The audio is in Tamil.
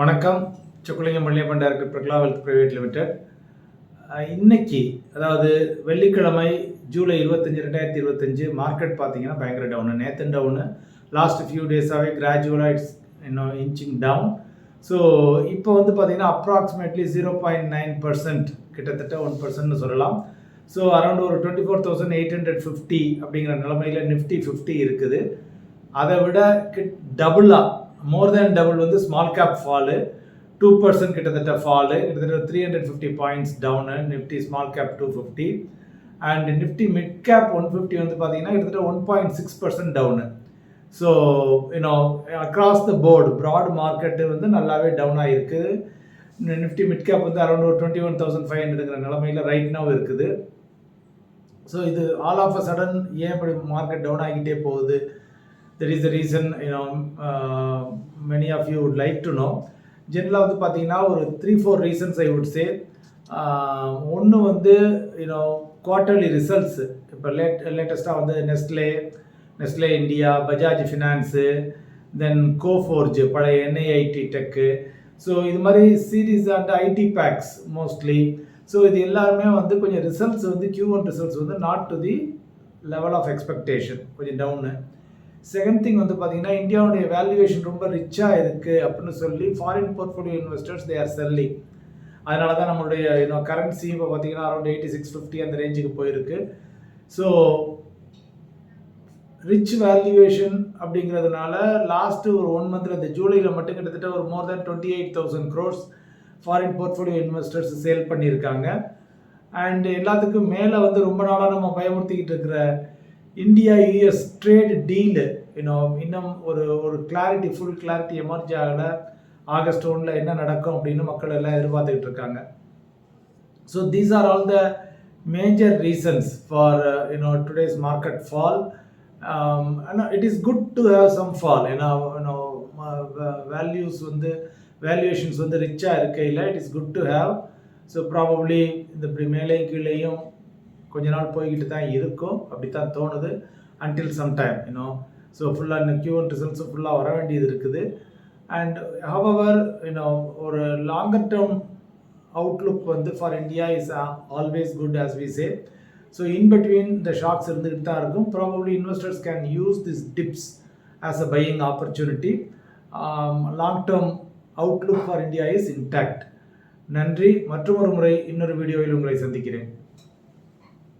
வணக்கம். Sukkulingam Malliyappan director பிரக்லா wealth private limited. இன்னைக்கு அதாவது வெள்ளிக்கிழமை ஜூலை இருபத்தஞ்சி ரெண்டாயிரத்தி இருபத்தஞ்சு மார்க்கெட் பார்த்தீங்கன்னா பயங்கர டவுனு. நேற்று டவுனு. லாஸ்ட் ஃபியூ டேஸாகவே கிராஜுவலாக இட்ஸ் இன்னும் இன்ச்சிங் டவுன். ஸோ இப்போ வந்து பார்த்தீங்கன்னா approximately zero point nine percent கிட்டத்தட்ட ஒன் பர்சன்ட்னு சொல்லலாம். ஸோ அரௌண்ட் ஒரு twenty four thousand eight hundred fifty அப்படிங்கிற நிலமையில் நிஃப்டி ஃபிஃப்டி இருக்குது. அதை விட கிட் டபுளாக மோர் தேன் டபுள் வந்து small cap fall two percent கிட்டத்தட்ட ஃபாலு கிட்டத்தட்ட three hundred fifty points down Nifty small cap two fifty and Nifty mid cap one fifty வந்து பார்த்தீங்கன்னா கிட்டத்தட்ட one point six percent down so you know across the board broad market வந்து நல்லாவே டவுன் ஆகிருக்கு நிஃப்டி மிட் கேப் வந்து அரௌண்ட் ஒரு டுவெண்ட்டி ஒன் தௌசண்ட் ஃபைவ் ஹண்ட்ரடுங்கிற நிலமையில் ரைட் நவ் இருக்குது. ஸோ இது ஆல் ஆஃப் அ சடன் ஏன் இப்படி மார்க்கெட் டவுன் ஆகிக்கிட்டே போகுது? There is the reason you know many of you would like to know ஜென்ரலாக வந்து பார்த்தீங்கன்னா ஒரு three four reasons I would say ஒன்று வந்து யூனோ குவார்ட்டர்லி ரிசல்ட்ஸு இப்போ லேட் லேட்டஸ்ட்டாக வந்து Nestle Nestle India Bajaj finance then Coforge பழைய என்ஐஐடி டெக்கு ஸோ இது மாதிரி series and IT packs mostly so இது எல்லாருமே வந்து கொஞ்சம் ரிசல்ட்ஸ் வந்து கியூ ஒன் ரிசல்ட்ஸ் வந்து not to the level of expectation கொஞ்சம் டவுனு செகண்ட் திங் வந்து பார்த்தீங்கன்னா இந்தியாவுடைய வேல்யூவேஷன் ரொம்ப ரிச்சாக இருக்குது அப்படின்னு சொல்லி foreign portfolio investors they are selling அதனால தான் நம்மளுடைய இன்னும் கரன்சி இப்போ பார்த்தீங்கன்னா அரௌண்ட் எயிட்டி சிக்ஸ் ஃபிஃப்டி அந்த ரேஞ்சுக்கு போயிருக்கு. ஸோ ரிச் வேல்யூவேஷன் அப்படிங்கிறதுனால லாஸ்ட்டு ஒரு ஒன் மந்த்தில் இந்த ஜூலையில் மட்டும் கிட்டத்தட்ட ஒரு more than twenty eight thousand crores foreign portfolio investors sale பண்ணியிருக்காங்க. அண்ட் எல்லாத்துக்கும் மேலே வந்து ரொம்ப நாளாக நம்ம பயமுறுத்திக்கிட்டு இருக்கிற இந்தியா யூஎஸ் ட்ரேட் டீலு இன்னும் இன்னும் ஒரு ஒரு கிளாரிட்டி ஃபுல் கிளாரிட்டி எமர்ஜ் ஆகலை. ஆகஸ்ட் ஒன்றில் என்ன நடக்கும் அப்படின்னு மக்கள் எல்லாம் எதிர்பார்த்துக்கிட்டு இருக்காங்க. So these are all the major reasons for you know today's market fall it is good to have some fall ஏன்னா யூனோ வேல்யூஸ் வந்து வேல்யூவேஷன்ஸ் வந்து ரிச்சாக இருக்கையில் it is good to have so probably இந்த இப்படி மேலேயும் கீழேயும் கொஞ்ச நாள் போய்கிட்டு தான் இருக்கும். அப்படி தான் தோணுது until some time you know so ஃபுல்லாக இந்த கியூன் ரிசல்ட்ஸும் ஃபுல்லாக வர வேண்டியது இருக்குது. அண்ட் ஹவவர் யூனோ ஒரு லாங்கர் டேர்ம் அவுட்லுக் வந்து for India is always good as we say so in between the shocks இருந்துகிட்டு தான் இருக்கும். Probably investors can use this dips as a buying opportunity long term outlook for India is intact நன்றி. மற்றொரு முறை இன்னொரு வீடியோவில் உங்களை சந்திக்கிறேன்.